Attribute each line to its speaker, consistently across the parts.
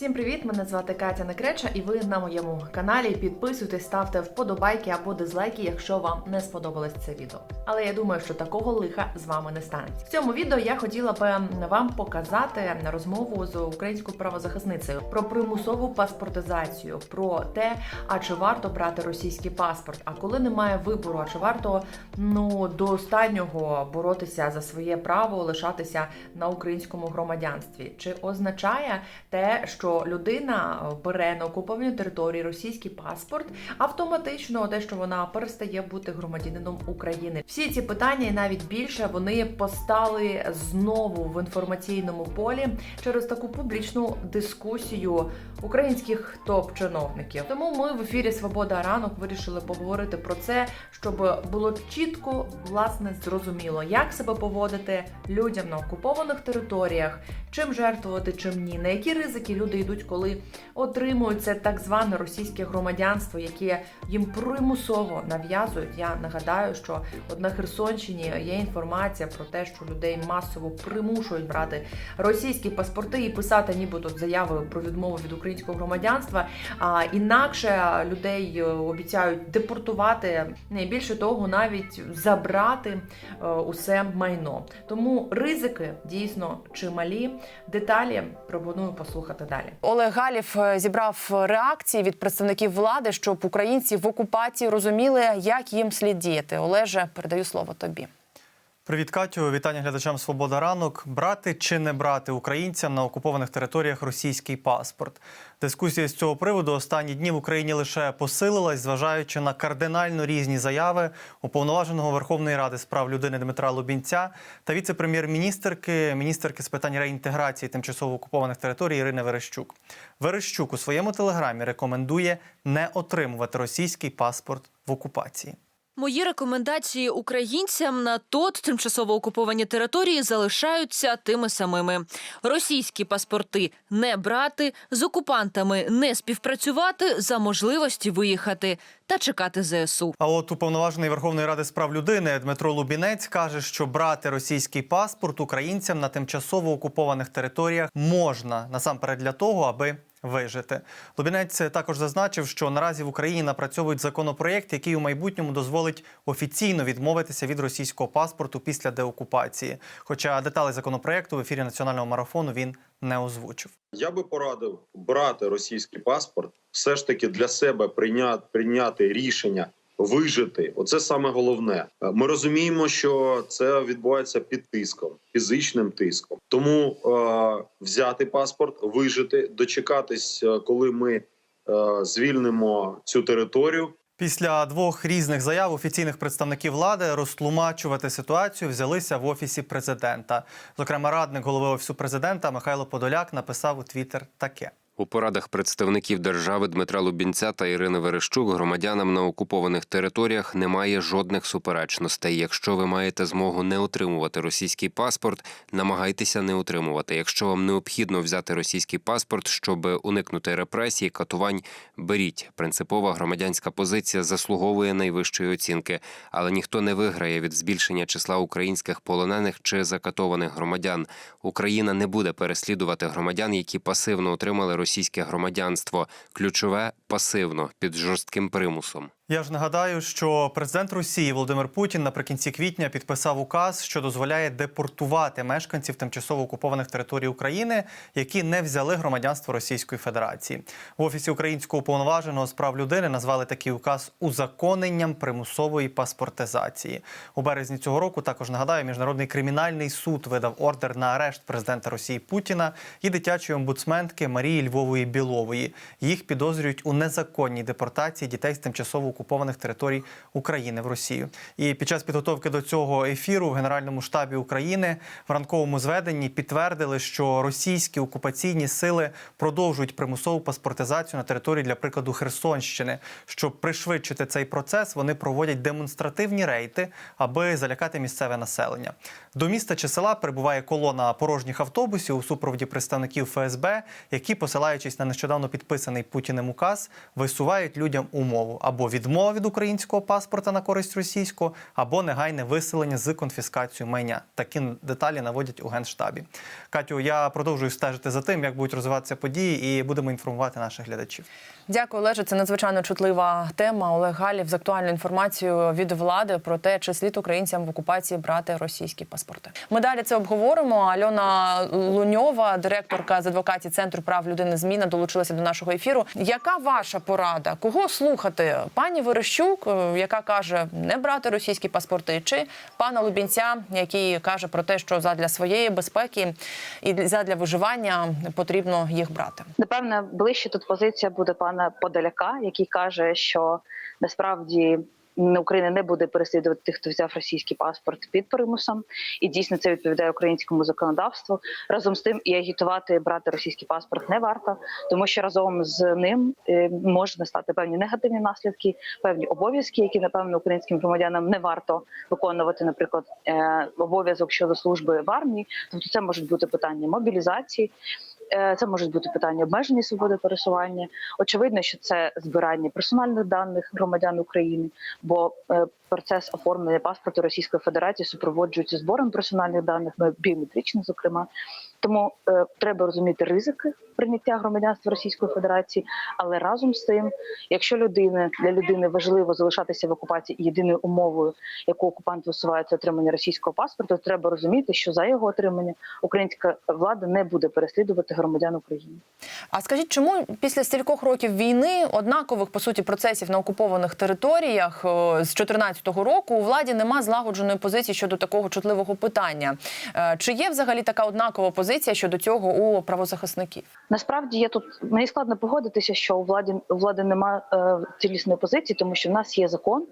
Speaker 1: Всім привіт! Мене звати Катя Некреча, і ви на моєму каналі. Підписуйтесь, ставте вподобайки або дизлайки, якщо вам не сподобалось це відео. Але я думаю, що такого лиха з вами не станеться. В цьому відео я хотіла би вам показати розмову з українською правозахисницею про примусову паспортизацію, про те, а чи варто брати російський паспорт, а коли немає вибору, а чи варто ну до останнього боротися за своє право лишатися на українському громадянстві, чи означає те, що людина бере на окупованій території російський паспорт, автоматично те, що вона перестає бути громадянином України. Всі ці питання і навіть більше вони постали знову в інформаційному полі через таку публічну дискусію українських топ-чиновників. Тому ми в ефірі Свобода ранок вирішили поговорити про це, щоб було чітко власне зрозуміло, як себе поводити людям на окупованих територіях, чим жертвувати, чим ні, на які ризики люди йдуть, коли отримують це так зване російське громадянство, яке їм примусово нав'язують. Я нагадаю, що от на Херсонщині є інформація про те, що людей масово примушують брати російські паспорти і писати, нібито заяви про відмову від українського громадянства. А інакше людей е, обіцяють депортувати, не більше того, навіть забрати е, усе майно. Тому ризики дійсно чималі. Деталі пропоную послухати далі.
Speaker 2: Олег Галів е, зібрав реакції від представників влади, щоб українці в окупації розуміли, як їм слід діяти. Олеже, передаю слово тобі.
Speaker 3: Привіт, Катю. Вітання глядачам Свобода ранок. Брати чи не брати українцям на окупованих територіях російський паспорт. Дискусія з цього приводу останні дні в Україні лише посилилась, зважаючи на кардинально різні заяви уповноваженого Верховної Ради з прав людини Дмитра Лубінця та віце-прем'єр-міністерки, міністерки з питань реінтеграції тимчасово окупованих територій Ірини Верещук. Верещук у своєму телеграмі рекомендує не отримувати російський паспорт в окупації.
Speaker 4: Мої рекомендації українцям на тот тимчасово окуповані території залишаються тими самими: російські паспорти не брати, з окупантами не співпрацювати за можливості виїхати та чекати ЗСУ.
Speaker 3: А от уповноважений Верховної Ради з прав людини Дмитро Лубінець каже, що брати російський паспорт українцям на тимчасово окупованих територіях можна насамперед для того, аби вижити. Лубінець також зазначив, що наразі в Україні напрацьовують законопроєкт, який у майбутньому дозволить офіційно відмовитися від російського паспорту після деокупації. Хоча деталі законопроєкту в ефірі національного марафону він не озвучив.
Speaker 5: Я би порадив брати російський паспорт, все ж таки для себе прийняти, прийняти рішення вижити. Оце саме головне. Е, Ми розуміємо, що це відбувається під тиском, фізичним тиском. Тому е, взяти паспорт, вижити, дочекатись, е, коли ми е, звільнимо цю територію.
Speaker 3: Після двох різних заяв офіційних представників влади розтлумачувати ситуацію взялися в офісі президента. Зокрема, радник голови офісу президента Михайло Подоляк написав у Твіттер таке.
Speaker 6: У порадах представників держави Дмитра Лубінця та Ірини Верещук громадянам на окупованих територіях немає жодних суперечностей. Якщо ви маєте змогу не отримувати російський паспорт, намагайтеся не отримувати. Якщо вам необхідно взяти російський паспорт, щоб уникнути репресій, катувань, беріть. Принципова громадянська позиція заслуговує найвищої оцінки, але ніхто не виграє від збільшення числа українських полонених чи закатованих громадян. Україна не буде переслідувати громадян, які пасивно отримали російське громадянство. Ключове пасивно під жорстким примусом.
Speaker 3: Я ж нагадаю, що президент Росії Володимир Путін наприкінці квітня підписав указ, що дозволяє депортувати мешканців тимчасово окупованих територій України, які не взяли громадянство Російської Федерації. В офісі українського уповноваженого з прав людини назвали такий указ узаконенням примусової паспортизації. У березні цього року також нагадаю, міжнародний кримінальний суд видав ордер на арешт президента Росії Путіна і дитячої омбудсменки Марії Львової Білової. Їх підозрюють у незаконній депортації дітей з тимчасово окупованих територій України в Росію. І під час підготовки до цього ефіру в Генеральному штабі України в ранковому зведенні підтвердили, що російські окупаційні сили продовжують примусову паспортизацію на території, для прикладу, Херсонщини. Щоб пришвидшити цей процес, вони проводять демонстративні рейти, аби залякати місцеве населення. До міста чи села прибуває колона порожніх автобусів у супроводі представників ФСБ, які, посилаючись на нещодавно підписаний Путіним указ, висувають людям умову або відмова від українського паспорта на користь російського, або негайне виселення з конфіскацією майна. Такі деталі наводять у генштабі. Катю, я продовжую стежити за тим, як будуть розвиватися події, і будемо інформувати наших глядачів.
Speaker 2: Дякую, Олеже. Це надзвичайно чутлива тема. Олег Галів з актуальною інформацією від влади про те, чи слід українцям в окупації брати російські паспорти. Ми далі це обговоримо. Альона Луньова, директорка з адвокації Центру прав людини зміна, долучилася до нашого ефіру. Яка ваша порада? Кого слухати? Пані Верещук, е, яка каже не брати російські паспорти, чи пана Лубінця, який каже про те, що задля своєї безпеки і задля виживання потрібно їх брати.
Speaker 7: Напевне, ближче тут позиція буде пана Подоляка, який каже, що насправді Україна не буде переслідувати тих, хто взяв російський паспорт під примусом, і дійсно це відповідає українському законодавству. Разом з тим і агітувати брати російський паспорт не варто, тому що разом з ним е, може настати певні негативні наслідки, певні обов'язки, які напевно українським громадянам не варто виконувати, наприклад, е, обов'язок щодо служби в армії. Тобто, це можуть бути питання мобілізації. Е, Це можуть бути питання обмеження свободи пересування. Очевидно, що це збирання персональних даних громадян України, бо е, процес оформлення паспорту Російської Федерації супроводжується збором персональних даних, ну, біометричних, зокрема. Тому е, треба розуміти ризики прийняття громадянства Російської Федерації, але разом з тим, якщо людина для людини важливо залишатися в окупації єдиною умовою, яку окупант висуває, це отримання російського паспорту, треба розуміти, що за його отримання українська влада не буде переслідувати громадян України.
Speaker 2: А скажіть, чому після стількох років війни, однакових по суті процесів на окупованих територіях о, з 2014 року у владі нема злагодженої позиції щодо такого чутливого питання? Е, Чи є взагалі така однакова позиція щодо цього у правозахисників?
Speaker 7: Насправді я тут мені складно погодитися, що у владі у влади немає е, цілісної позиції, тому що в нас є закон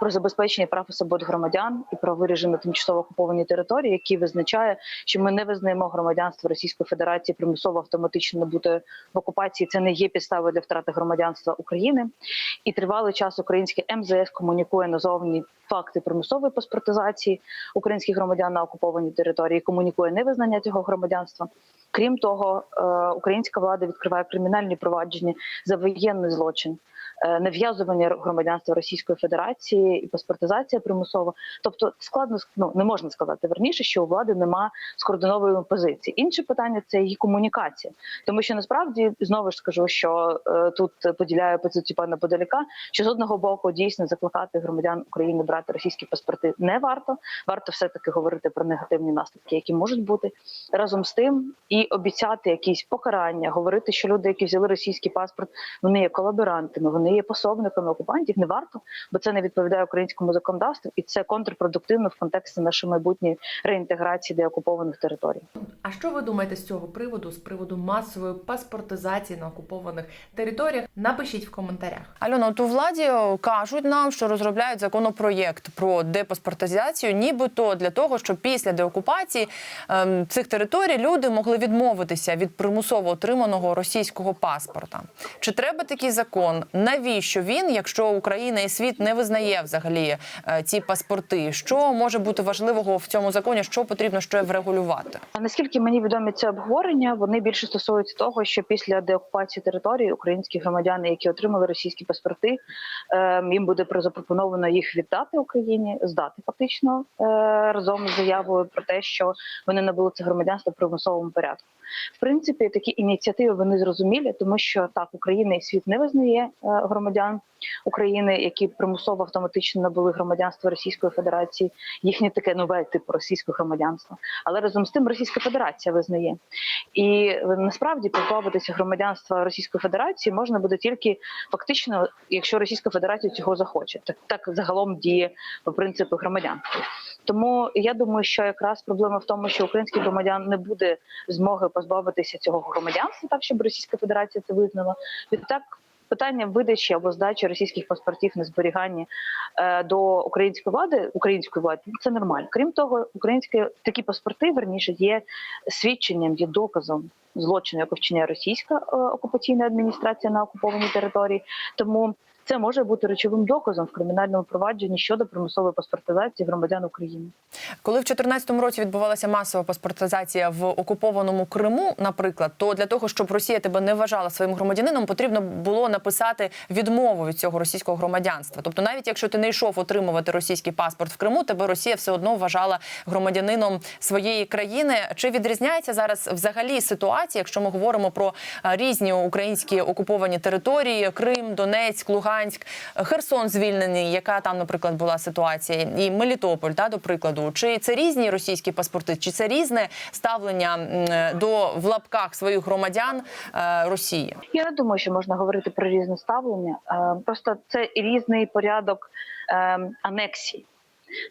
Speaker 7: про забезпечення прав і свобод громадян і про вирішення тимчасово окуповані території, який визначає, що ми не визнаємо громадянство Російської Федерації примусово автоматично набути в окупації. Це не є підставою для втрати громадянства України. І тривалий час українське МЗС комунікує назовні факти примусової паспортизації українських громадян на окупованій території, комунікує невизнання цього громадянства. Крім того, е, українська влада відкриває кримінальні провадження за воєнний злочин, нав'язування громадянства Російської Федерації і паспортизація примусова. Тобто складно ск- ну, не можна сказати верніше, що у влади нема скоординованої позиції. Інше питання це її комунікація, тому що насправді знову ж скажу, що е, тут поділяю позицію пана Подоляка, що з одного боку дійсно закликати громадян України брати російські паспорти не варто. Варто все таки говорити про негативні наслідки, які можуть бути разом з тим, і обіцяти якісь покарання, говорити, що люди, які взяли російський паспорт, вони є колаборантами, вони є пособниками окупантів. Не варто, бо це не відповідає українському законодавству, і це контрпродуктивно в контексті нашої майбутньої реінтеграції деокупованих територій.
Speaker 1: А що ви думаєте з цього приводу, з приводу масової паспортизації на окупованих територіях? Напишіть в коментарях.
Speaker 2: Альона, от у владі кажуть нам, що розробляють законопроєкт про депаспортизацію, нібито для того, щоб після деокупації ем, цих територій люди могли відмовитися від примусово отриманого російського паспорта. Чи треба такий закон? Навіщо він, якщо Україна і світ не визнає взагалі е, ці паспорти? Що може бути важливого в цьому законі? Що потрібно ще врегулювати?
Speaker 7: Наскільки мені відомі ці обговорення, вони більше стосуються того, що після деокупації території українські громадяни, які отримали російські паспорти, ем, їм буде запропоновано їх віддати Україні, здати фактично е, разом з заявою про те, що вони набули це громадянство в примусовому порядку. В принципі, такі ініціативи вони зрозумілі, тому що так Україна і світ не визнає е, громадян України, які примусово автоматично набули громадянство Російської Федерації, їхнє таке нове типу російського громадянства. Але разом з тим Російська Федерація визнає. І е, насправді позбавитися громадянства Російської Федерації можна буде тільки фактично, якщо Російська Федерація цього захоче. Так так загалом діє по принципу громадянства. Тому я думаю, що якраз проблема в тому, що український громадян не буде змоги позбавитися цього громадянства, так щоб Російська Федерація це визнала. Відтак. Питання видачі або здачі російських паспортів на зберігання е, до української влади, української влади це нормально. Крім того, українські такі паспорти верніше є свідченням, є доказом злочину, яку вчиняє російська е, окупаційна адміністрація на окупованій території. Тому це може бути речовим доказом в кримінальному провадженні щодо примусової паспортизації громадян України.
Speaker 2: Коли в 2014 році відбувалася масова паспортизація в окупованому Криму, наприклад, то для того, щоб Росія тебе не вважала своїм громадянином, потрібно було написати відмову від цього російського громадянства. Тобто, навіть якщо ти не йшов отримувати російський паспорт в Криму, тебе Росія все одно вважала громадянином своєї країни. Чи відрізняється зараз взагалі ситуація, якщо ми говоримо про різні українські окуповані території: Крим, Донецьк, Луганськ, Херсон звільнений, яка там, наприклад, була ситуація, і Мелітополь, та до прикладу, чи це різні російські паспорти, чи це різне ставлення до в лапках своїх громадян е, Росії?
Speaker 7: Я не думаю, що можна говорити про різне ставлення. Е, Просто це різний порядок е, анексії.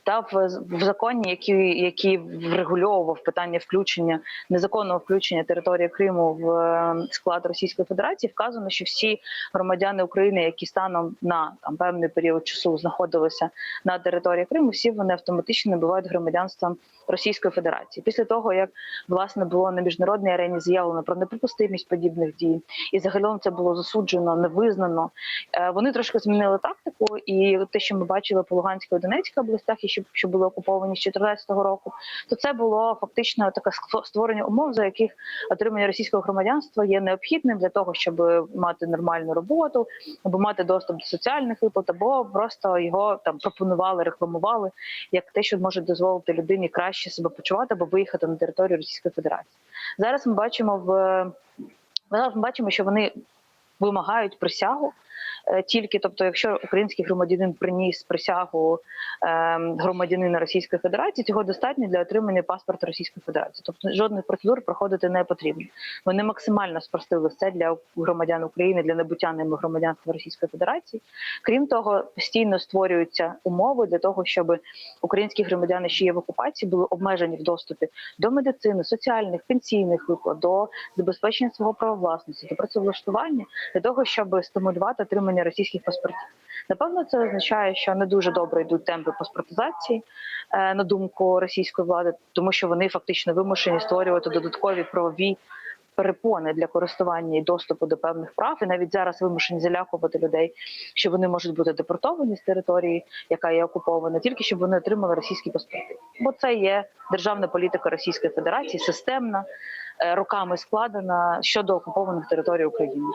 Speaker 7: Та в, в законі, який, який врегульовував питання включення незаконного включення території Криму в е, склад Російської Федерації, вказано, що всі громадяни України, які станом на там певний період часу знаходилися на території Криму, всі вони автоматично набувають громадянством Російської Федерації. Після того як власне було на міжнародній арені заявлено про неприпустимість подібних дій, і загалом це було засуджено, не визнано. Е, Вони трошки змінили тактику, і те, що ми бачили по Луганській Донецькій областях, і що, були окуповані з 2014 року, то це було фактично таке ст- створення умов, за яких отримання російського громадянства є необхідним для того, щоб мати нормальну роботу, або мати доступ до соціальних виплат, або просто його там пропонували, рекламували як те, що може дозволити людині краще себе почувати або виїхати на територію Російської Федерації. Зараз ми бачимо в зараз ми бачимо, що вони вимагають присягу. Е, Тільки, тобто, якщо український громадянин приніс присягу е, громадянина Російської Федерації, цього достатньо для отримання паспорта Російської Федерації. Тобто жодних процедур проходити не потрібно. Вони максимально спростили все для громадян України для набуття ними громадянства Російської Федерації. Крім того, постійно створюються умови для того, щоб українські громадяни, що є в окупації, були обмежені в доступі до медицини, соціальних, пенсійних виплат, до забезпечення свого права власності, до працевлаштування для того, щоб стимулювати отримання російських паспортів. Напевно, це означає, що не дуже добре йдуть темпи паспортизації е, на думку російської влади, тому що вони фактично вимушені створювати додаткові правові перепони для користування і доступу до певних прав, і навіть зараз вимушені залякувати людей, що вони можуть бути депортовані з території, яка є окупована, тільки щоб вони отримали російські паспорти. Бо це є державна політика Російської Федерації, системна, е, роками складена щодо окупованих територій України.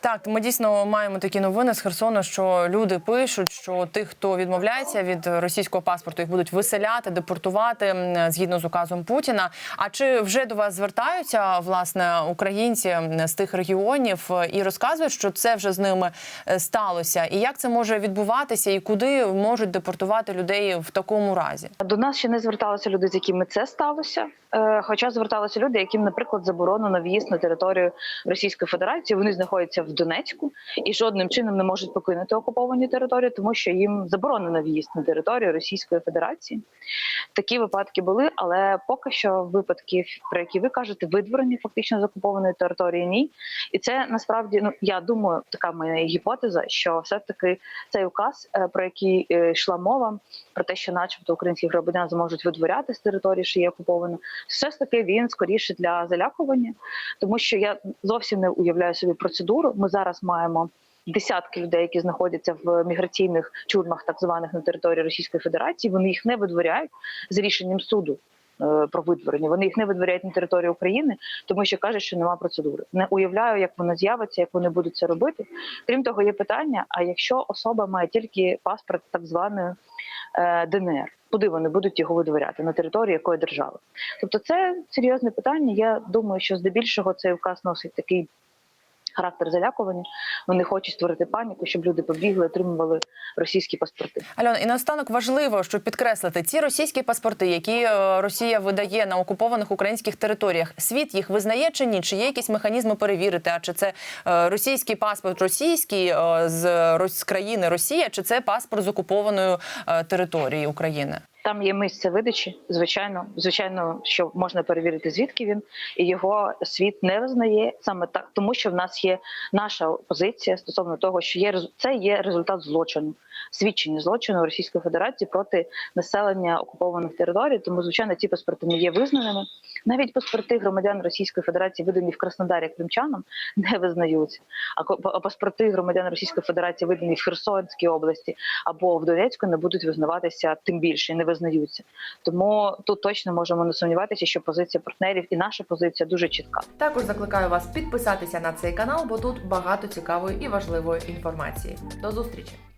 Speaker 2: Так, ми дійсно маємо такі новини з Херсону, що люди пишуть, що тих, хто відмовляється від російського паспорту, їх будуть виселяти, депортувати згідно з указом Путіна. А чи вже до вас звертаються власне українці з тих регіонів і розказують, що це вже з ними е, сталося? І як це може відбуватися, і куди можуть депортувати людей в такому разі?
Speaker 7: До нас ще не зверталися люди, з якими це сталося. Е, Хоча зверталися люди, яким, наприклад, заборонено в'їзд на територію Російської Федерації. Вони знаходяться в Донецьку і жодним чином не можуть покинути окуповані території, тому що їм заборонено в'їзд на територію Російської Федерації. Такі випадки були, але поки що випадки, про які ви кажете, видворені фактично з окупованої території, ні. І це насправді ну я думаю, така моя гіпотеза, що все таки цей указ, е, про який е, йшла мова, про те, що, начебто, українські громадян зможуть видворяти з території, що є окуповано, все ж таки він скоріше для залякування, тому що я зовсім не уявляю собі процедуру. Ми зараз маємо. Десятки людей, які знаходяться в міграційних тюрмах, так званих на території Російської Федерації, вони їх не видворяють з рішенням суду про видворення. Вони їх не видворяють на території України, тому що кажуть, що нема процедури. Не уявляю, як воно з'явиться, як вони будуть це робити. Крім того, є питання: а якщо особа має тільки паспорт так званої е, ДНР, куди вони будуть його видворяти на території якої держави? Тобто, це серйозне питання. Я думаю, що здебільшого цей указ носить такий. Характер залякування вони хочуть створити паніку, щоб люди побігли, отримували російські паспорти.
Speaker 2: Альона, і наостанок важливо, щоб підкреслити ці російські паспорти, які е, Росія видає на окупованих українських територіях. Світ їх визнає чи ні? Чи є якісь механізми перевірити? А чи це е, російський паспорт російський е, з, країни Росія, чи це паспорт з окупованої території України?
Speaker 7: Там є місце видачі. Звичайно, звичайно, що можна перевірити, звідки він і його світ не визнає саме так, тому що в нас є наша позиція стосовно того, що є це є результат злочину, свідчення злочину Російської Федерації проти населення окупованих територій. Тому, звичайно, ці паспорти не є визнаними. Навіть паспорти громадян Російської Федерації, видані в Краснодарі кримчанам, не визнаються. А паспорти громадян Російської Федерації, видані в Херсонській області або в Донецьку, не будуть визнаватися тим більше, не визнаються. Тому тут точно можемо не сумніватися, що позиція партнерів і наша позиція дуже чітка.
Speaker 1: Також закликаю вас підписатися на цей канал, бо тут багато цікавої і важливої інформації. До зустрічі!